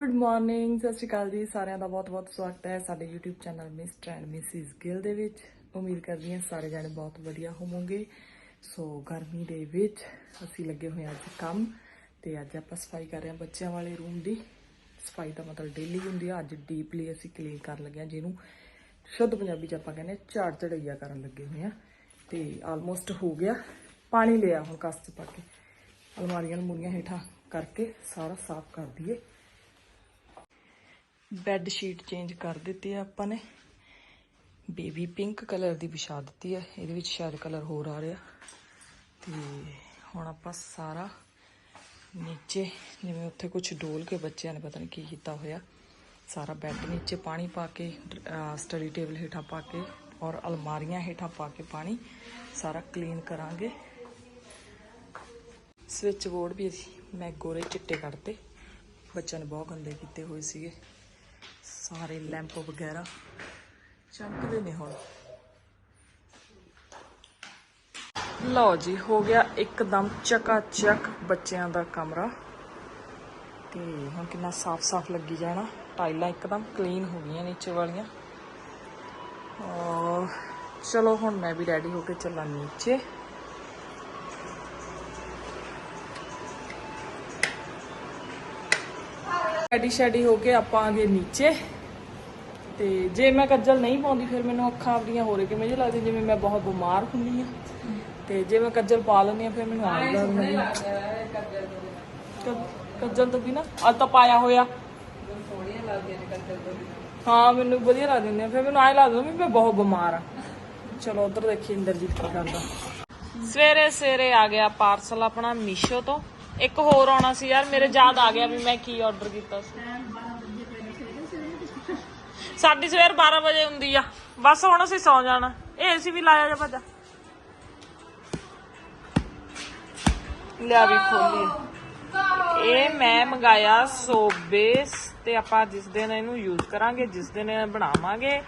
Good morning ਸਤਿ ਸ਼੍ਰੀ ਅਕਾਲ ਜੀ। ਸਾਰਿਆਂ ਦਾ ਬਹੁਤ-ਬਹੁਤ ਸਵਾਗਤ ਹੈ ਸਾਡੇ YouTube channel mister and missus Gill ਦੇ ਵਿੱਚ। ਉਮੀਦ ਕਰਦੀ ਹਾਂ ਸਾਰੇ ਜਾਣੇ ਬਹੁਤ ਵਧੀਆ ਹੋਵੋਗੇ। ਸੋ ਗਰਮੀ ਦੇ ਵਿੱਚ ਅਸੀਂ ਲੱਗੇ ਹੋਏ ਹਾਂ ਅੱਜ ਕੰਮ ਤੇ ਅੱਜ ਆਪਾਂ ਸਫ਼ਾਈ ਕਰ ਰਹੇ ਹਾਂ ਬੱਚਿਆਂ ਵਾਲੇ ਰੂਮ ਦੀ। ਸਫ਼ਾਈ ਦਾ ਮਤਲਬ ਡੇਲੀ ਹੁੰਦੀ ਆ। ਅੱਜ ਡੀਪਲੀ ਅਸੀਂ ਕਲੀਨ ਕਰਨ ਲੱਗੇ ਹਾਂ ਜਿਹਨੂੰ ਸ਼ੁੱਧ ਪੰਜਾਬੀ ਚ ਆਪਾਂ ਕਹਿੰਦੇ ਹਾਂ ਝਾੜ ਝੜਈਆ ਕਰਨ ਲੱਗੇ ਹੋਏ ਆ ਤੇ ਆਲਮੋਸਟ ਹੋ ਗਿਆ। ਪਾਣੀ ਲਿਆ ਹੁਣ ਕਸ ਚ ਪਾ ਕੇ। ਅਲਮਾਰੀਆਂ ਨੂੰ ਮੁਰੀਆਂ ਹੇਠਾਂ ਕਰਕੇ ਸਾਰਾ ਸਾਫ਼ ਕਰ ਦਈਏ। ਬੈੱਡ ਸ਼ੀਟ ਚੇਂਜ ਕਰ ਦਿੱਤੀ ਆ ਆਪਾਂ ਨੇ। ਬੇਬੀ ਪਿੰਕ ਕਲਰ ਦੀ ਵਿਛਾ ਦਿੱਤੀ ਹੈ ਇਹਦੇ ਵਿੱਚ ਸ਼ਾਇਦ ਕਲਰ ਹੋਰ ਆ ਰਿਹਾ। ਤੇ ਹੁਣ ਆਪਾਂ ਸਾਰਾ ਨੀਚੇ, ਜਿਵੇਂ ਉੱਥੇ ਕੁਝ ਡੋਲ ਕੇ ਬੱਚਿਆਂ ਨੇ ਪਤਾ ਨਹੀਂ ਕੀ ਕੀਤਾ ਹੋਇਆ, ਸਾਰਾ ਬੈੱਡ ਨੀਚੇ ਪਾਣੀ ਪਾ ਕੇ ਸਟੱਡੀ ਟੇਬਲ ਹੇਠਾਂ ਪਾ ਕੇ ਔਰ ਅਲਮਾਰੀਆਂ ਹੇਠਾਂ ਪਾ ਕੇ ਪਾਣੀ ਸਾਰਾ ਕਲੀਨ ਕਰਾਂਗੇ। ਸਵਿਚ ਬੋਰਡ ਵੀ ਅਸੀਂ ਮੈਂ ਗੋਰੇ ਚਿੱਟੇ ਕਰਤੇ ਬੱਚਿਆਂ ਨੇ ਬਹੁਤ ਗੰਦੇ ਕੀਤੇ ਹੋਏ ਸੀਗੇ। ਸਾਰੇ ਲੈਂਪ ਵਗੈਰਾ ਚਮਕਦੇ ਨੇ ਹੁਣ ਲਓ ਜੀ ਹੋ ਗਿਆ ਇੱਕਦਮ ਚਕਾ ਚੱਕ ਬੱਚਿਆਂ ਦਾ ਕਮਰਾ ਤੇ ਹੁਣ ਕਿੰਨਾ ਸਾਫ਼-ਸਾਫ਼ ਲੱਗੀ ਜਾਣਾ ਟਾਈਲਾਂ ਇੱਕਦਮ ਕਲੀਨ ਹੋ ਗਈਆਂ ਨੀਚੇ ਵਾਲੀਆਂ ਔਰ ਚਲੋ ਹੁਣ ਮੈਂ ਵੀ ਰੈਡੀ ਹੋ ਕੇ ਚੱਲਾਂ ਨੀਚੇ ਰੈਡੀ ਸ਼ੈਡੀ ਹੋ ਕੇ ਆਪਾਂ ਆ ਗਏ ਨੀਚੇ ਤੇ ਜੇ ਮੈਂ ਕੱਜਲ ਨਹੀਂ ਪਾਉਂਦੀ ਫਿਰ ਮੈਨੂੰ ਅੱਖਾਂ ਆਪਣੀਆਂ ਹੋ ਰਹੀ ਕਿਵੇਂ ਜਿਹਾ ਲੱਗਦੀ ਜਿਵੇਂ ਮੈਂ ਬਹੁਤ ਬਿਮਾਰ ਹੁੰਦੀ ਆ ਤੇ ਜੇ ਮੈਂ ਕੱਜਲ ਪਾ ਲੈਂਦੀ ਆ ਫਿਰ ਮੈਨੂੰ ਆਪ ਲੱਗਦਾ ਕੱਜਲ ਤੋਂ ਬਿਨਾ। ਅੱਜ ਤਾਂ ਪਾਇਆ ਹੋਇਆ। ਹਾਂ ਮੈਨੂੰ ਵਧੀਆ ਲੱਗ ਦਿੰਦੇ ਆ। ਫਿਰ ਮੈਨੂੰ ਐਂ ਲੱਗਦਾ ਵੀ ਮੈਂ ਬਹੁਤ ਬਿਮਾਰ ਆ ਚਲੋ ਉਧਰ ਦੇਖੀ ਇੰਦਰਜੀਤ ਕੀ ਕਰਦਾ। ਸਵੇਰੇ ਸਵੇਰੇ ਆ ਗਿਆ ਪਾਰਸਲ ਆਪਣਾ ਮੀਸ਼ੋ ਤੋਂ। ਇੱਕ ਹੋਰ ਆਉਣਾ ਸੀ ਯਾਰ ਮੇਰੇ ਯਾਦ ਆ ਗਿਆ ਵੀ ਮੈਂ ਕੀ ਆਰਡਰ ਕੀਤਾ ਸੀ। ਸਾਡੀ ਸਵੇਰ 12 ਵਜੇ ਹੁੰਦੀ ਆ। ਬਸ ਹੁਣ ਅਸੀਂ ਸੌ ਜਾਣਾ। ਇਹ ਏਸੀ ਵੀ ਲਾਇਆ ਜਾ ਭੱਜਾ। ਲਿਆ ਵੀ ਖੋਲੀ। ਇਹ ਮੈਂ ਮੰਗਾਇਆ ਸੋਬੇਸ ਤੇ ਆਪਾਂ ਜਿਸ ਦਿਨ ਇਹਨੂੰ ਯੂਜ਼ ਕਰਾਂਗੇ ਜਿਸ ਦਿਨ ਇਹ ਬਣਾਵਾਂਗੇ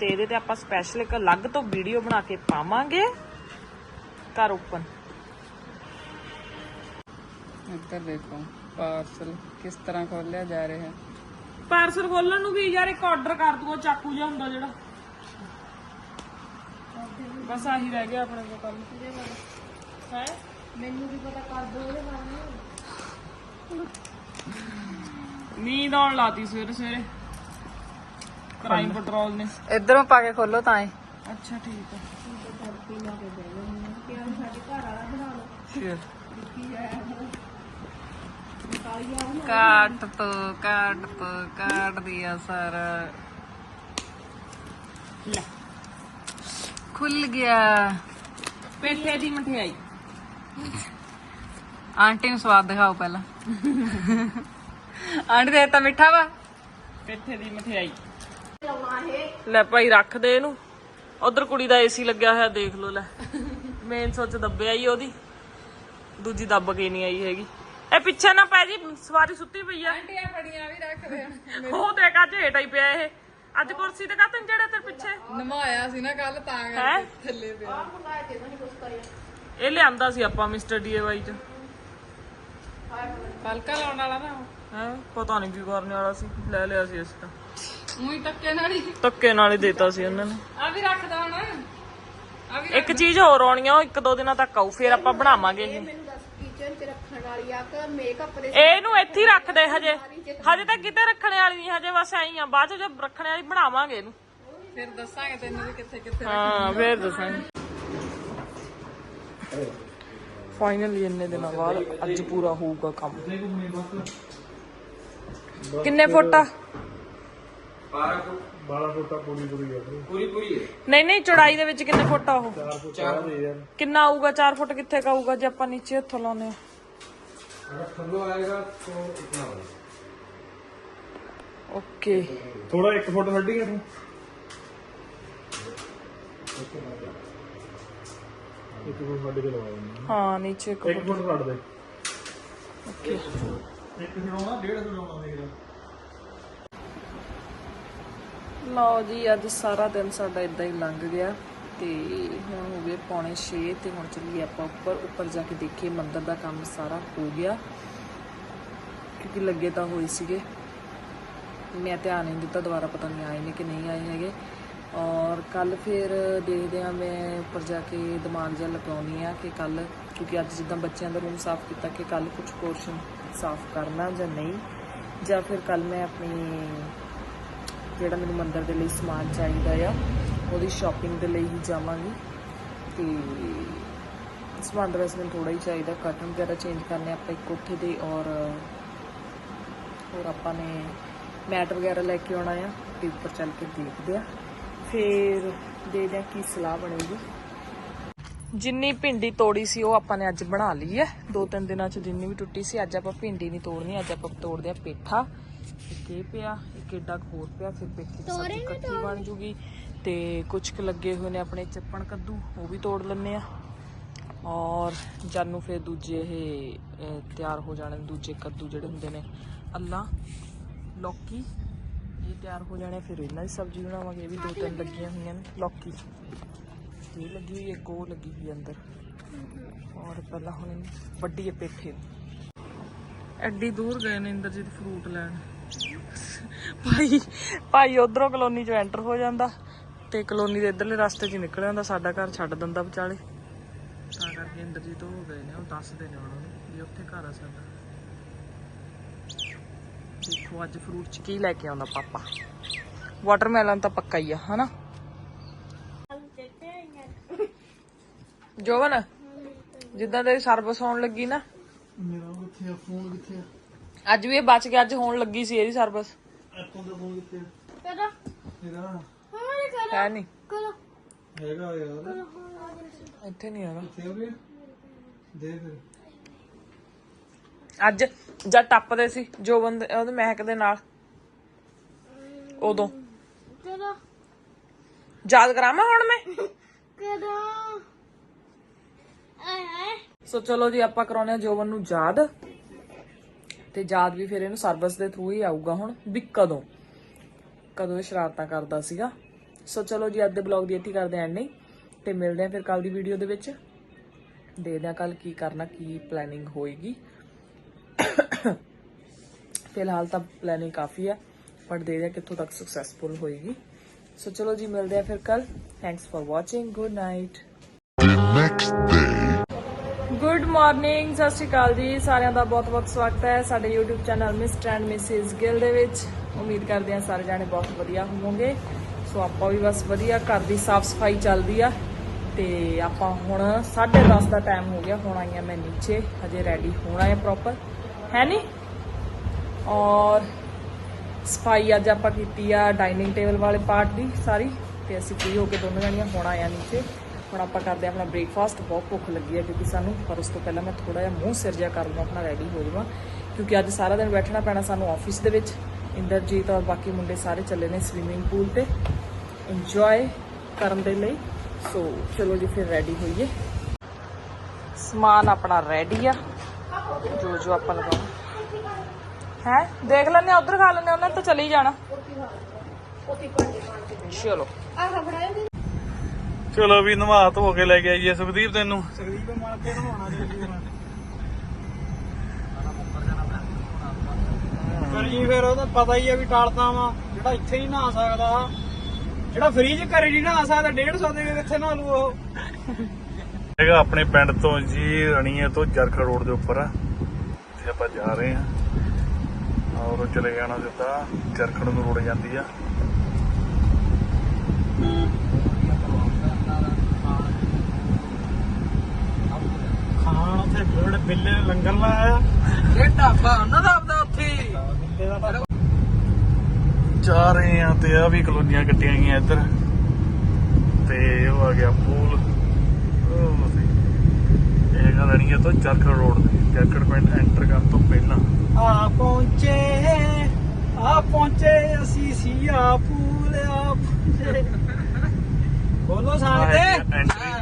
ਤੇ ਇਹਦੇ ਤੇ ਆਪਾਂ ਸਪੈਸ਼ਲ ਇੱਕ ਅਲੱਗ ਤੋਂ ਵੀਡੀਓ ਬਣਾ ਕੇ ਪਾਵਾਂਗੇ। ਘਰ ਓਪਨ ਇੱਧਰ ਦੇਖੋ ਪਾਰਸਲ ਕਿਸ ਤਰ੍ਹਾਂ ਖੋਲਿਆ ਜਾ ਰਿਹਾ। ਹੈ ਪਾਰਸਲ ਖੋਲਣ ਨੂੰ ਵੀ ਯਾਰ ਇੱਕ ਆਰਡਰ ਕਰ ਦੂਗਾ ਚਾਕੂ ਜਿਹਾ ਹੁੰਦਾ ਜਿਹੜਾ। ਬਸ ਆਹੀ ਰਹਿ ਗਿਆ ਆਪਣੇ ਕੋਲ ਕੰਮ। ਹੈ? ਮੈਨੂੰ ਵੀ ਪਤਾ ਕਰ ਦੋ ਉਹਦੇ ਬਾਰੇ। ਨੀਂਦ ਆਉਣ ਲਾਤੀ ਸਵੇਰੇ ਸਵੇਰੇ। ਕ੍ਰਾਈਮ ਪੈਟਰੋਲ ਨੇ। ਇਧਰੋਂ ਪਾ ਕੇ ਖੋਲੋ ਤਾਂ ਹੀ। ਅੱਛਾ ਠੀਕ ਹੈ ਕਾਟ ਤੋ ਕਾਟ ਤੋ ਕਾਟ ਦਿਆ ਸਾਰਾ। ਲੈ। ਖੁੱਲ ਗਿਆ। ਪੇਠੇ ਦੀ ਮਠਿਆਈ। ਆਂਟੀ ਨੂੰ ਸਵਾਦ ਦਿਖਾਓ ਪਹਿਲਾਂ। ਆਂਟੀ ਦੇ ਤਾਂ ਮਿੱਠਾ ਵਾ। ਪੇਠੇ ਦੀ ਮਠਿਆਈ। ਲੈ ਭਾਈ ਰੱਖ ਦੇ ਇਹਨੂੰ। ਉਧਰ ਕੁੜੀ ਦਾ ਏਸੀ ਲੱਗਿਆ ਹੋਇਆ ਦੇਖ ਲਓ ਲੈ। ਮੇਨ ਸੁੱਚ ਦੱਬਿਆ ਹੀ ਉਹਦੀ। ਦੂਜੀ ਦੱਬ ਕੇ ਨਹੀਂ ਆਈ ਹੈਗੀ। ਇਹ ਪਿੱਛੇ ਨਾ ਪੈ ਜੀ ਸਵਾਰੀ ਸੁੱਤੀ ਪਈ ਆ। ਆਂਟੀਆਂ ਫੜੀਆਂ ਵੀ ਰੱਖ ਦੇ। ਉਹ ਦੇਖ ਅੱਜ ਹੇਠ ਹੀ ਪਿਆ ਇਹ। ਅੱਜ ਕੁਰਸੀ ਤੇ ਕਾਤਨ ਜਿਹੜੇ ਤੇ ਪਿੱਛੇ? ਨਮਾਇਆ ਸੀ ਨਾ ਕੱਲ ਤਾਂ ਹੈ? ਥੱਲੇ ਪਿਆ। ਇਹ ਲਿਆਂਦਾ ਸੀ ਆਪਾਂ ਮਿਸਟਰ ਡੀਏਵਾਈ ਚ। ਹਲਕਾ ਲਾਉਣ ਵਾਲਾ ਨਾ ਹੈ? ਪਤਾ ਨਹੀਂ ਕੀ ਕਰਨੇ ਵਾਲਾ ਸੀ। ਲੈ ਲਿਆ ਸੀ ਅਸੀਂ ਤਾਂ। ਉਹੀ ਟੱਕੇ ਨਾਲ ਹੀ। ਧੱਕੇ ਨਾਲ ਹੀ ਦੇਤਾ ਸੀ ਉਹਨਾਂ ਨੇ। ਆ ਵੀ ਰੱਖਦਾ ਹੁਣ। ਆ ਵੀ ਇੱਕ ਚੀਜ਼ ਹੋਰ ਆਉਣੀ ਆ ਉਹ ਇੱਕ ਦੋ ਦਿਨਾਂ ਤੱਕ ਆਊ ਫਿਰ ਆਪਾਂ ਬਣਾਵਾਂਗੇ ਇਹ। ਕਿਚਨ 'ਚ ਰੱਖਣ ਵਾਲੀ ਆ ਕਿ ਮੇਕਅਪ ਦੇ ਇਹਨੂੰ ਇੱਥੇ ਹੀ ਰੱਖ ਦੇ ਹਜੇ। ਹਜੇ ਤਾਂ ਕਿਤੇ ਰੱਖਣੇ ਵਾਲੀ ਨਹੀਂ ਹਜੇ ਬਸ ਐਂ ਆ। ਬਾਅਦ ਚ ਜਦ ਰੱਖਣੇ ਵਾਲੀ ਬਣਾਵਾਂਗੇ ਇਹਨੂੰ। ਫਿਰ ਦੱਸਾਂਗੇ ਤੈਨੂੰ ਵੀ ਕਿੱਥੇ ਕਿੱਥੇ ਹਾਂ ਫੇਰ ਦੱਸਾਂਗੇ। ਫਾਈਨਲੀ ਇੰਨੇ ਦਿਨਾਂ ਬਾਅਦ ਅੱਜ ਪੂਰਾ ਹੋਊਗਾ ਕੰਮ। ਕਿੰਨੇ ਫੁੱਟ? ਆ 12 ਫੁੱਟਾ। ਬਾਲਾ ਟੋਟਾ ਪੂਰੀ ਪੂਰੀ ਆ ਪੂਰੀ ਪੂਰੀ ਹੈ? ਨਹੀਂ ਨਹੀਂ ਚੌੜਾਈ ਦੇ ਵਿੱਚ ਕਿੰਨੇ ਫੁੱਟ ਆ ਉਹ? 4 ਫੁੱਟ ਚਾਰ। ਦੇ ਆ। ਕਿੰਨਾ ਆਊਗਾ 4 ਫੁੱਟ ਕਿੱਥੇ ਕਾਊਗਾ ਜੇ ਆਪਾਂ ਨੀਚੇ ਹੱਥੋਂ ਲਾਉਨੇ ਆ ਅਗਰ ਥੱਲੋਂ ਆਏਗਾ ਤਾਂ ਇਤਨਾ ਹੋਏਗਾ। ਓਕੇ। ਥੋੜਾ 1 ਫੁੱਟ ਛੱਡੀ ਗਿਆ ਤੂੰ। ਇੱਕ ਫੁੱਟ ਛੱਡ ਕੇ ਲਵਾ ਦਿੰਦੇ ਹਾਂ ਨੀਚੇ ਇੱਕ ਇੱਕ ਫੁੱਟ। ਛੱਡ ਦੇ। ਇੱਕ ਫੁੱਟ ਆਉਣਾ 1.5 ਫੁੱਟ ਆਉਣਾ ਦੇਖ ਲੈ। ਲਓ ਜੀ, ਅੱਜ ਸਾਰਾ ਦਿਨ ਸਾਡਾ ਇਦਾਂ ਹੀ ਲੰਘ ਗਿਆ ਤੇ ਹੁਣ ਹੋ ਗਏ ਪੌਣੇ 6 ਤੇ ਹੁਣ ਚੱਲੀਏ ਆਪਾਂ ਉੱਪਰ। ਉੱਪਰ ਜਾ ਕੇ ਦੇਖੀਏ, ਮੰਦਰ ਦਾ ਕੰਮ ਸਾਰਾ ਹੋ ਗਿਆ। ਕਿਉਂਕਿ ਲੱਗੇ ਤਾਂ ਹੋਏ ਸੀਗੇ। ਮੈਂ ਧਿਆਨ ਨਹੀਂ ਦਿੱਤਾ, ਦੁਬਾਰਾ ਪਤਾ ਨਹੀਂ ਆਏ ਨੇ ਕਿ ਨਹੀਂ ਆਏ ਹੈਗੇ। ਔਰ ਕੱਲ ਫਿਰ ਦੇਖਦੇ ਆ ਮੈਂ ਉੱਪਰ ਜਾ ਕੇ ਦਿਮਾਗ ਜਿਹਾ ਲਗਾਉਣੀ ਆ ਕਿ ਕੱਲ, ਕਿਉਂਕਿ ਅੱਜ ਜਿੱਦਾਂ ਬੱਚਿਆਂ ਦਾ ਰੂਮ ਸਾਫ਼ ਕੀਤਾ ਕਿ ਕੱਲ ਕੁਝ ਪੋਰਸ਼ਨ ਸਾਫ਼ ਕਰਨਾ ਜਾਂ ਨਹੀਂ। ਜਾਂ ਫਿਰ ਕੱਲ ਮੈਂ ਆਪਣੀ ਜਿਹੜਾ ਮੈਨੂੰ ਮੰਦਰ ਦੇ ਲਈ ਸਮਾਨ ਚਾਹੀਦਾ ਆ, ਉਹਦੀ ਸ਼ਾਪਿੰਗ ਦੇ ਲਈ ਹੀ ਜਾਵਾਂਗੀ। ਤੇ ਸਮਾਨ ਦਾ ਵੈਸੇ ਮੈਨੂੰ ਥੋੜਾ ਹੀ ਚਾਹੀਦਾ ਕਰਟਨ ਵਗੈਰਾ ਚੇਂਜ ਕਰਨੇ ਆਪਾਂ ਇੱਕ ਕੋਠੇ ਦੇ ਔਰ, ਹੋਰ ਆਪਾਂ ਨੇ ਮੈਟ ਵਗੈਰਾ ਲੈ ਕੇ ਆਉਣਾ ਆ, ਤੇ ਉੱਪਰ ਚੱਲ ਕੇ ਦੇਖਦੇ ਆ। ਫਿਰ ਦੇਖਦੇ ਆ ਕੀ ਸਲਾਹ ਬਣੇਗੀ। ਜਿੰਨੀ ਭਿੰਡੀ ਤੋੜੀ ਸੀ, ਉਹ ਆਪਾਂ ਨੇ ਅੱਜ ਬਣਾ ਲਈ ਹੈ ਦੋ ਤਿੰਨ ਦਿਨਾਂ ਚ ਜਿੰਨੀ ਵੀ ਟੁੱਟੀ ਸੀ, ਅੱਜ ਆਪਾਂ ਭਿੰਡੀ ਨਹੀਂ ਤੋੜਨੀ, ਅੱਜ ਆਪਾਂ ਤੋੜਦੇ ਆ ਪੇਠਾ। ਇੱਕ ਇਹ ਪਿਆ ਇੱਕ ਏਡਾ ਕੁ ਹੋਰ ਪਿਆ ਫਿਰ ਪੇਠੇ ਦੀ ਸਬਜ਼ੀ ਇਕੱਠੀ ਬਣ ਜੂਗੀ ਤੇ ਕੁਝ ਕੁ ਲੱਗੇ ਹੋਏ ਨੇ ਆਪਣੇ ਚੱਪਣ ਕੱਦੂ ਉਹ ਵੀ ਤੋੜ ਲੈਣੇ ਆ। ਔਰ ਜਾਨੂੰ ਫਿਰ ਦੂਜੇ ਇਹ ਤਿਆਰ ਹੋ ਜਾਣੇ ਨੇ, ਦੂਜੇ ਕੱਦੂ ਜਿਹੜੇ ਹੁੰਦੇ ਨੇ। ਅੱਲਾ ਲੌਕੀ ਇਹ ਤਿਆਰ ਹੋ ਜਾਣੇ ਫਿਰ ਇਹਨਾਂ ਦੀ ਸਬਜ਼ੀ ਬਣਾਵਾਂਗੇ ਇਹ ਵੀ ਦੋ ਤਿੰਨ ਲੱਗੀਆਂ ਹੋਈਆਂ ਨੇ ਲੌਕੀ ਇਹ ਲੱਗੀ ਹੋਈ ਹੈ ਇੱਕ ਉਹ ਲੱਗੀ ਹੋਈ ਅੰਦਰ। ਔਰ ਪਹਿਲਾਂ ਹੁਣ ਵੱਡੀ ਪੇਠੇ। ਐਡੀ ਦੂਰ ਗਏ ਨੇ ਇੰਦਰਜੀਤ ਫਰੂਟ ਲੈਣ। ਭਾਈ ਭਾਈ ਉਧਰੋਂ ਕਲੋਨੀ ਚ ਐਂਟਰ ਹੋ ਜਾਂਦਾ ਤੇ ਕਲੋਨੀ ਦੇ ਇਧਰਲੇ ਰਸਤੇ 'ਚ ਨਿਕਲ ਜਾਂਦਾ ਸਾਡਾ ਘਰ ਛੱਡ ਦਿੰਦਾ ਵਿਚਾਲੇ। ਤਾਂ ਕਰਕੇ ਇੰਦਰਜੀਤ ਹੋ ਗਏ ਨੇ ਉਹ ਦੱਸਦੇ ਨੇ ਉਹਨਾਂ ਨੂੰ ਵੀ ਉੱਥੇ ਘਰ ਆ ਸਾਡਾ। ਦੇਖੋ ਅੱਜ ਫਰੂਟ 'ਚ ਕੀ ਲੈ ਕੇ ਆਉਂਦਾ ਪਾਪਾ। ਵਾਟਰਮੈਲਨ ਤਾਂ ਪੱਕਾ ਹੀ ਆ ਹਨਾ? ਜੋਵਨ ਜਿੱਦਾਂ ਤੇਰੀ ਸਰਵਿਸ ਹੋਣ ਲੱਗੀ ਨਾ। ਮੇਰਾ ਕਿੱਥੇ ਆ ਫੋਨ ਕਿੱਥੇ ਆ? ਅੱਜ ਵੀ ਇਹ ਬਚ ਕੇ ਅੱਜ ਹੋਣ ਲੱਗੀ ਸੀ ਇਹਦੀ ਸਰਵਿਸ ਐਪਲ ਦਾ ਫੋਨ ਕਿੱਥੇ ਆ? ਕਰਾ ਇਹਦਾ ਹਾਂ ਕਰਾ ਹੈ ਨਹੀਂ। ਕਰਾ। ਹੈਗਾ ਯਾਰ। ਇੱਥੇ ਨਹੀਂ ਹੈਗਾ। ਕਿੱਥੇ ਹੋ ਗਿਆ ਦੇ ਫਿਰ। ਅੱਜ ਜਦ ਟੱਪਦੇ ਸੀ ਜੋ ਬੰਦੇ ਉਹਦੇ ਮਹਿਕ ਦੇ ਨਾਲ। ਉਦੋਂ। ਕਰਾ ਯਾਦ ਕਰਾਵਾਂ ਹੁਣ ਮੈਂ? ਕਰਾ ਆਏ ਸੋ ਚਲੋ ਜੀ ਆਪਾਂ ਕਰਾਉਨੇ ਆ ਜੋਬਨ ਨੂੰ ਯਾਦ। ਤੇ ਯਾਦ ਵੀ ਫਿਰ ਇਹਨੂੰ ਸਰਵਿਸ ਦੇ ਥਰੂ ਹੀ ਆਊਗਾ ਹੁਣ, ਵੀ ਕਦੋਂ? ਕਦੋਂ ਇਹ ਸ਼ਰਾਰਤਾਂ ਕਰਦਾ ਸੀਗਾ? ਸੋ ਚਲੋ ਜੀ, ਅੱਜ ਦੇ ਬਲੌਗ ਦੀ ਇੱਥੇ ਕਰਦੇ ਆਂ ਨਹੀਂ ਤੇ ਮਿਲਦੇ ਆਂ ਫਿਰ ਕੱਲ ਦੀ ਵੀਡੀਓ ਦੇ ਵਿੱਚ। ਦੇਖਦੇ ਆਂ ਕੱਲ ਕੀ ਕਰਨਾ, ਕੀ ਪਲੈਨਿੰਗ ਹੋਏਗੀ। ਫਿਲਹਾਲ ਤਾਂ ਪਲੈਨਿੰਗ ਕਾਫੀ ਆ ਪਰ ਦੇਖਦੇ ਆਂ ਕਿੱਥੋਂ ਤੱਕ ਸਕਸੈਸਫੁਲ ਹੋਏਗੀ। ਸੋ ਚਲੋ ਜੀ, ਮਿਲਦੇ ਆਂ ਫਿਰ ਕੱਲ thanks for watching good night good morning ਸਤਿ ਸ਼੍ਰੀ ਅਕਾਲ ਜੀ। ਸਾਰਿਆਂ ਦਾ ਬਹੁਤ-ਬਹੁਤ ਸਵਾਗਤ ਹੈ ਸਾਡੇ YouTube channel mister and missus Gill ਦੇ ਵਿੱਚ। ਉਮੀਦ ਕਰਦੇ ਹਾਂ ਸਾਰੇ ਜਾਣੇ ਬਹੁਤ ਵਧੀਆ ਹੋਵੋਗੇ। ਸੋ ਆਪਾਂ ਵੀ ਬਸ ਵਧੀਆ, ਘਰ ਦੀ ਸਾਫ਼ ਸਫ਼ਾਈ ਚੱਲਦੀ ਆ। ਤੇ ਆਪਾਂ ਹੁਣ 10:30 ਦਾ ਟਾਈਮ ਹੋ ਗਿਆ, ਹੁਣ ਆਈਆਂ ਮੈਂ ਨੀਚੇ। ਹਜੇ ਰੈਡੀ ਹੋਣਾ ਹੈ ਪ੍ਰੋਪਰ ਹੈ ਨਹੀਂ ਔਰ ਸਫ਼ਾਈ ਅੱਜ ਆਪਾਂ ਕੀਤੀ ਆ ਡਾਈਨਿੰਗ ਟੇਬਲ ਵਾਲੇ ਪਾਰਟ ਦੀ ਸਾਰੀ। ਤੇ ਅਸੀਂ ਫ੍ਰੀ ਹੋ ਕੇ ਦੋਨੋਂ ਜਾਣੀਆਂ ਹੁਣ ਆਇਆ ਨੀਚੇ। ਹੁਣ ਆਪਾਂ ਕਰਦੇ ਆ ਆਪਣਾ ਬ੍ਰੇਕਫਾਸਟ ਬਹੁਤ ਭੁੱਖ ਲੱਗੀ ਹੈ ਕਿਉਂਕਿ ਸਾਨੂੰ ਪਰ ਉਸ ਤੋਂ ਪਹਿਲਾਂ ਮੈਂ ਥੋੜਾ ਜਿਹਾ ਮੂੰਹ ਸਿਰ ਜਿਹਾ ਕਰ ਲਵਾਂ ਆਪਣਾ ਰੈਡੀ ਹੋ ਜਾਵਾਂ ਕਿਉਂਕਿ ਅੱਜ ਸਾਰਾ ਦਿਨ ਬੈਠਣਾ ਪੈਣਾ ਸਾਨੂੰ ਆਫਿਸ ਦੇ ਵਿੱਚ। ਇੰਦਰਜੀਤ ਔਰ ਬਾਕੀ ਮੁੰਡੇ ਸਾਰੇ ਚੱਲੇ ਨੇ ਸਵਿਮਿੰਗ ਪੂਲ ਤੇ। ਇੰਜੋਏ ਕਰਨ ਦੇ ਲਈ। ਸੋ ਚਲੋ ਜੀ ਫਿਰ ਰੈਡੀ ਹੋਈਏ। ਸਮਾਨ ਆਪਣਾ ਰੈਡੀ ਆ। ਜੋ ਜੋ ਆਪਾਂ ਲਗਾਉਣਾ। ਹੈ? ਦੇਖ ਲੈਣੇ ਉਧਰ ਖਾ ਲੈਣੇ ਉਹਨਾਂ ਤਾਂ ਚਲੀ ਜਾਣਾ। ਚਲੋ। ਆਹ ਫੜਾਇਆ। ਚਲੋ ਵੀ ਨਵਾ ਧੋ ਕੇ ਲੈ ਕੇ ਆਈਏ ਸੁਖਦੀਪ ਤੈਨੂੰ। ਸੰਦੀਪ ਮਾਰ ਕੇ ਨਹਾਉਣਾ ਦੇ ਕਰੀ ਫਿਰ ਉਹਦਾ ਪਤਾ ਹੀ ਆ ਵੀ ਟਾਲਦਾ ਵਾ ਜਿਹੜਾ ਇੱਥੇ ਹੀ ਨਹਾ ਸਕਦਾ। ਜਿਹੜਾ ਫ੍ਰੀਜ ਘਰੇ ਨਹੀਂ ਨਹਾ ਸਕਦਾ 150 ਦੇ ਕਿੱਥੇ ਨਹਾ ਲੂ ਉਹ? ਹੈਗਾ ਆਪਣੇ ਪਿੰਡ ਤੋਂ ਜੀ ਰਣੀਏ ਤੋਂ ਜਰਖੜ ਰੋਡ ਦੇ ਉੱਪਰ। ਆ ਆਪਾਂ ਜਾ ਰਹੇ ਹਾਂ। ਔਰ ਚਲੇ ਜਾਣਾ ਜਿੱਦਾਂ ਜਰਖੜ ਨੂੰ ਰੋੜ ਜਾਂਦੀ ਆ। ਖਾਣ ਉੱਥੇ ਬੋੜ ਬਿੱਲੇ ਨੇ ਲੰਗਰ ਲਾਇਆ। ਇਹ ਢਾਬਾ ਉਹਨਾਂ ਦਾ ਆਪਦਾ ਉੱਥੇ। ਬਿੱਲੇ ਦਾ ਤਾਂ ਜਾ ਰਹੇ ਆ ਤੇ ਆ ਵੀ ਕਲੋਨੀਆਂ ਕੱਟੀਆਂ ਗਈਆਂ ਇੱਧਰ। ਤੇ ਉਹ ਆ ਗਿਆ ਪੂਲ। ਇਹ ਰਣੀਏ ਤੋਂ ਜਰਖੜ ਰੋਡ ਤੇ। ਜਰਖੜ ਪਿੰਡ ਐਂਟਰ ਕਰਨ ਤੋਂ ਪਹਿਲਾਂ। ਆ ਪਹੁੰਚੇ ਆ ਪਹੁੰਚੇ ਅਸੀਂ ਸੀਆ ਪੂਲ ਆ ਪਹੁੰਚੇ। ਬੋਲੋ ਸਾਂ ਤੇ ਐਂਟਰੀ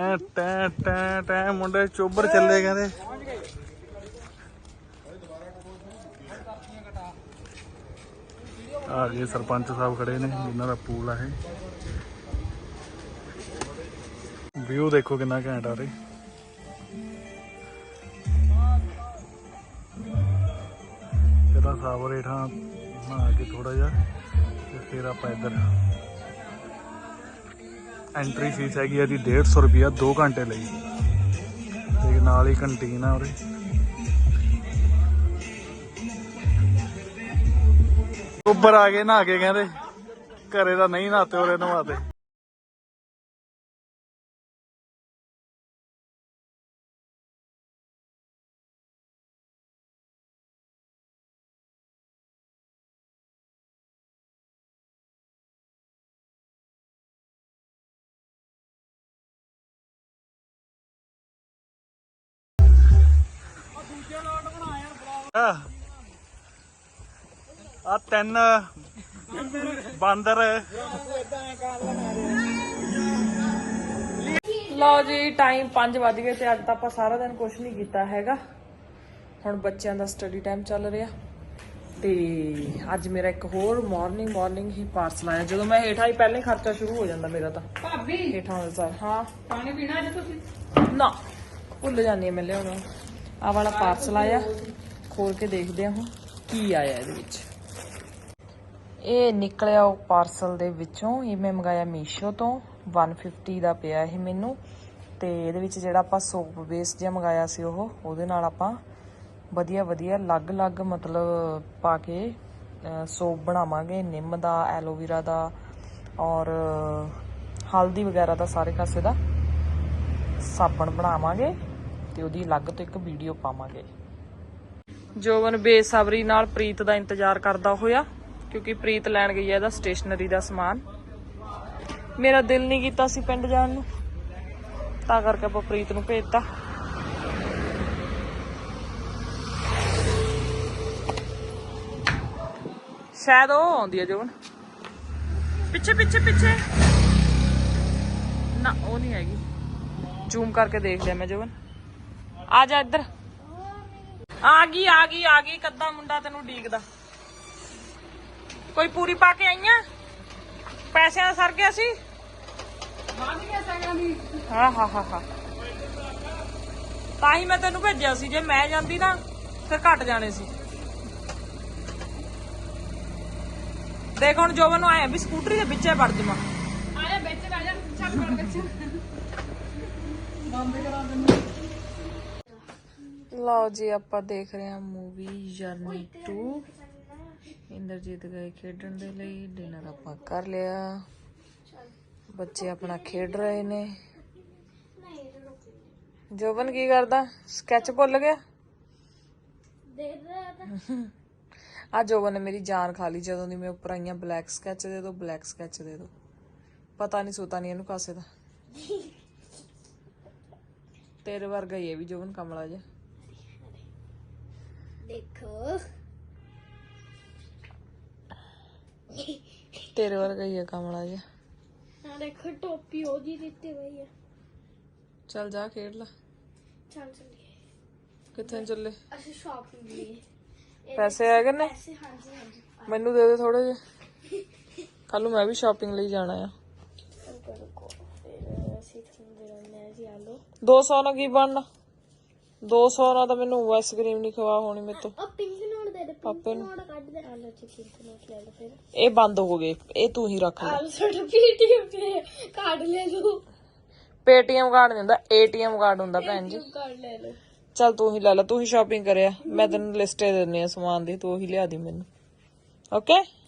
ਐ ਟੈ ਟੈ ਟੈ ਮੁੰਡੇ ਚੋਬਰ ਚੱਲੇ ਕਹਿੰਦੇ। ਆ ਗਏ ਸਰਪੰਚ ਸਾਹਿਬ ਖੜੇ ਨੇ, ਜਿਨ੍ਹਾਂ ਦਾ ਪੂਲ ਆ ਇਹ। ਵਿਊ ਦੇਖੋ ਕਿੰਨਾ ਘੈਂਟ ਆ ਰਿਹਾ ਇਹਦਾ ਸਾਬਰ ਹੇਠਾਂ ਨਹਾ ਕੇ ਥੋੜਾ ਜਿਹਾ, ਤੇ ਫਿਰ ਆਪਾਂ ਇੱਧਰ ਐਂਟਰੀ ਫੀਸ ਹੈਗੀ ਆ ਦੀ 150 ਰੁਪਿਆ 2 ਘੰਟੇ ਲਈ। ਤੇ ਨਾਲ ਹੀ ਕੰਟੀਨ ਆ ਉਰੇ। ਉੱਪਰ ਆ ਕੇ ਨਹਾ ਕੇ ਕਹਿੰਦੇ, ਘਰੇ ਤਾਂ ਨਹੀਂ ਨਹਾਤੇ ਉਰੇ ਨਹਾਤੇ। ਆ ਤਿੰਨ ਬਾਂਦਰ। ਲਓ ਜੀ ਟਾਈਮ 5 ਵੱਜ ਗਏ ਤੇ ਅੱਜ ਤਾਂ ਆਪਾਂ ਸਾਰਾ ਦਿਨ ਕੁਝ ਨਹੀਂ ਕੀਤਾ ਹੈਗਾ। ਹੁਣ ਬੱਚਿਆਂ ਦਾ ਸਟੱਡੀ ਟਾਈਮ ਚੱਲ ਰਿਹਾ। ਤੇ ਅੱਜ ਮੇਰਾ ਇੱਕ ਹੋਰ ਮਾਰਨਿੰਗ ਮਾਰਨਿੰਗ ਹੀ ਪਾਰਸਲ ਆਇਆ। ਜਦੋਂ ਮੈਂ ਹੇਠਾਂ ਹੀ ਪਹਿਲੇ ਖਰਚਾ ਸ਼ੁਰੂ ਹੋ ਜਾਂਦਾ ਮੇਰਾ ਤਾਂ। ਭਾਬੀ ਹੇਠਾਂ ਅਨੁਸਾਰ ਹਾਂ। ਪਾਣੀ ਪੀਣਾ ਅੱਜ ਤੁਸੀਂ? ਨਾ ਭੁੱਲ ਜਾਂਦੀ ਹਾਂ ਮੈਂ ਲਿਆਉਣਾ। ਆ ਵਾਲਾ ਪਾਰਸਲ ਆਇਆ। ਖੋਲ ਕੇ ਦੇਖਦੇ ਹਾਂ ਹੁਣ ਕੀ ਆਇਆ ਇਹਦੇ ਵਿੱਚ। ਇਹ ਨਿਕਲਿਆ ਉਹ ਪਾਰਸਲ ਦੇ ਵਿੱਚੋਂ, ਇਹ ਮੈਂ ਮੰਗਾਇਆ ਮੀਸ਼ੋ ਤੋਂ 150 ਦਾ ਪਿਆ ਇਹ ਮੈਨੂੰ। ਤੇ ਇਹਦੇ ਵਿੱਚ ਜਿਹੜਾ ਆਪਾਂ ਸੋਪ ਬੇਸ ਜਿਹਾ ਮੰਗਾਇਆ ਸੀ ਉਹ, ਉਹਦੇ ਨਾਲ ਆਪਾਂ ਵਧੀਆ ਵਧੀਆ ਅਲੱਗ-ਅਲੱਗ ਮਤਲਬ ਪਾ ਕੇ ਸੋਪ ਬਣਾਵਾਂਗੇ, ਨਿੰਮ ਦਾ ਐਲੋਵੇਰਾ ਦਾ ਔਰ ਹਲਦੀ ਵਗੈਰਾ ਦਾ ਸਾਰੇ ਕਾਸੇ ਦਾ ਸਾਬਣ ਬਣਾਵਾਂਗੇ ਤੇ ਉਹਦੀ ਅਲੱਗ ਤੋਂ ਇੱਕ ਵੀਡੀਓ ਪਾਵਾਂਗੇ। ਜੋਵਨ ਬੇਸਬਰੀ ਨਾਲ ਪ੍ਰੀਤ ਦਾ ਇੰਤਜ਼ਾਰ ਕਰਦਾ ਹੋਇਆ, ਕਿਉਂਕਿ ਪ੍ਰੀਤ ਲੈਣ ਗਈ ਹੈ ਇਹਦਾ ਸਟੇਸ਼ਨਰੀ ਦਾ ਸਮਾਨ। ਮੇਰਾ ਦਿਲ ਨਹੀਂ ਕੀਤਾ ਸੀ ਪਿੰਡ ਜਾਣ ਨੂੰ। ਤਾਂ ਕਰਕੇ ਆਪਾਂ ਪ੍ਰੀਤ ਨੂੰ ਭੇਜਤਾ। ਸ਼ਾਇਦ ਉਹ ਆਉਂਦੀ ਹੈ ਜੋਵਨ। ਪਿੱਛੇ ਪਿੱਛੇ ਪਿੱਛੇ। ਨਾ, ਉਹ ਨਹੀਂ ਹੈਗੀ। ਜ਼ੂਮ ਕਰਕੇ ਦੇਖ ਲਿਆ ਮੈਂ ਜੋਵਨ। ਆ ਜਾ ਇੱਧਰ। ਆ ਗਈ ਆ ਗਈ ਆ ਗਈ ਕੱਦਾ ਮੁੰਡਾ ਤੈਨੂੰ ਡੀਕਦਾ। ਕੋਈ ਪੂਰੀ ਪਾ ਕੇ ਆਈਆਂ? ਪੈਸਿਆਂ ਦਾ ਸਰ ਗਿਆ ਸੀ? ਹਾਂ ਹਾਂ ਹਾਂ ਹਾਂ। ਤਾਂ ਹੀ ਮੈਂ ਤੈਨੂੰ ਭੇਜਿਆ ਸੀ ਜੇ ਮੈਂ ਜਾਂਦੀ ਨਾ ਫਿਰ ਘਟ ਜਾਣੇ ਸੀ। ਦੇਖ ਹੁਣ ਜੋਬਨ ਨੂੰ ਆਇਆ ਵੀ ਸਕੂਟਰੀ ਦੇ ਵਿੱਚੇ ਵੜ ਜਾਵਾਂ। ਆਇਆ ਵਿੱਚ ਬਹਿ ਜਾ ਛੱਡ ਪੜ ਵਿੱਚ ਲਓ ਜੀ ਆਪਾਂ ਦੇਖ ਰਹੇ ਹਾਂ ਮੂਵੀ ਜਰਨੀ 2 ਇੰਦਰਜੀਤ ਗਏ ਖੇਡਣ ਦੇ ਲਈ ਡਿਨਰ ਆਪਾਂ ਕਰ ਲਿਆ। ਬੱਚੇ ਆਪਣਾ ਖੇਡ ਰਹੇ ਨੇ। ਜੋਬਨ ਕੀ ਕਰਦਾ? ਸਕੈਚ ਭੁੱਲ ਗਿਆ? ਆ ਜੋਬਨ ਨੇ ਮੇਰੀ ਜਾਨ ਖਾ ਲਈ ਜਦੋਂ ਦੀ ਮੈਂ ਉੱਪਰ ਆਈਆਂ ਬਲੈਕ ਸਕੈਚ ਦੇ ਦੋ ਬਲੈਕ ਸਕੈਚ ਦੇ ਦੋ। ਪਤਾ ਨਹੀਂ ਸੋਤਾ ਨਹੀਂ ਇਹਨੂੰ ਕਾਸੇ ਦਾ। ਤੇਰੇ ਵਰਗਾ ਹੀ ਹੈ ਵੀ ਜੋਬਨ ਕਮਲਾ ਜਿਹਾ। ਦੇਖੋ। ਤੇਰੇ ਵਰਗਾ ਹੀ ਹੈ ਕਮਲਾ ਜਿਹਾ। ਆ ਦੇਖੋ ਟੋਪੀ ਉਹ ਜੀ ਦਿੱਤੀ ਹੋਈ ਹੈ ਚੱਲ ਜਾ ਖੇਡ ਲੈ। ਚੱਲ ਚੱਲੀਏ। ਕਿੱਥੇ ਚੱਲੇ? ਅਸੀਂ ਸ਼ਾਪਿੰਗ ਲਈ। ਪੈਸੇ ਨੇ ਪੈਸੇ ਹਾਂਜੀ ਹਾਂਜੀ। ਮੈਨੂੰ ਦੇ ਦੇ ਥੋੜੇ ਜਿਹੇ। ਕੱਲ ਨੂੰ ਮੈਂ ਵੀ ਸ਼ਾਪਿੰਗ ਲਈ ਜਾਣਾ ਆ। ਰੁਕੋ ਰੁਕੋ ਫਿਰ ਅਸੀਂ ਤੁਹਾਨੂੰ ਦੇ ਦਿੰਦੇ ਹਾਂ ਜੀ ਆਲੂ। 200 ਨਾਲ ਕੀ ਬਣਨਾ? 200 ਨਾਲ ਤਾਂ ਮੈਨੂੰ ਆਈਸਕ੍ਰੀਮ ਨਹੀਂ ਖਵਾ ਹੋਣੀ ਮੇਰੇ ਤੋਂ। ਉਹ ਪਿੰਕ ਨੋਟ ਦੇ ਦੇ ਪਾਪੇ ਨੂੰ। ਨੋਟ ਕੱਢ ਦੇ। ਆਲੂ ਚ ਪਿੰਕ ਨੋਟ ਲੈ ਲਓ ਫਿਰ। ਇਹ ਬੰਦ ਹੋ ਗਏ ਇਹ ਤੂੰ ਹੀ ਰੱਖ ਲੈ। ਆਲੂ ਛੋਟਾ ਪੀਟੀਐਮ ਤੇ ਕਾਰਡ ਲੈ ਲਓ। ਪੇਟੀਐਮ ਕਾਰਡ ਨਹੀਂ ਹੁੰਦਾ ਏਟੀਐਮ ਕਾਰਡ ਹੁੰਦਾ ਭੈਣ ਜੀ। ਕਾਰਡ ਲੈ ਲਓ। ਚੱਲ ਤੂੰ ਹੀ ਲੈ ਲੈ ਤੂੰ ਹੀ ਸ਼ਾਪਿੰਗ ਕਰਿਆ। ਮੈਂ ਤੈਨੂੰ ਲਿਸਟ ਦੇ ਦਿੰਨੀ ਆ ਸਮਾਨ ਦੀ ਤੂੰ ਹੀ ਲਿਆ ਦੀ ਮੈਨੂੰ। ਓਕੇ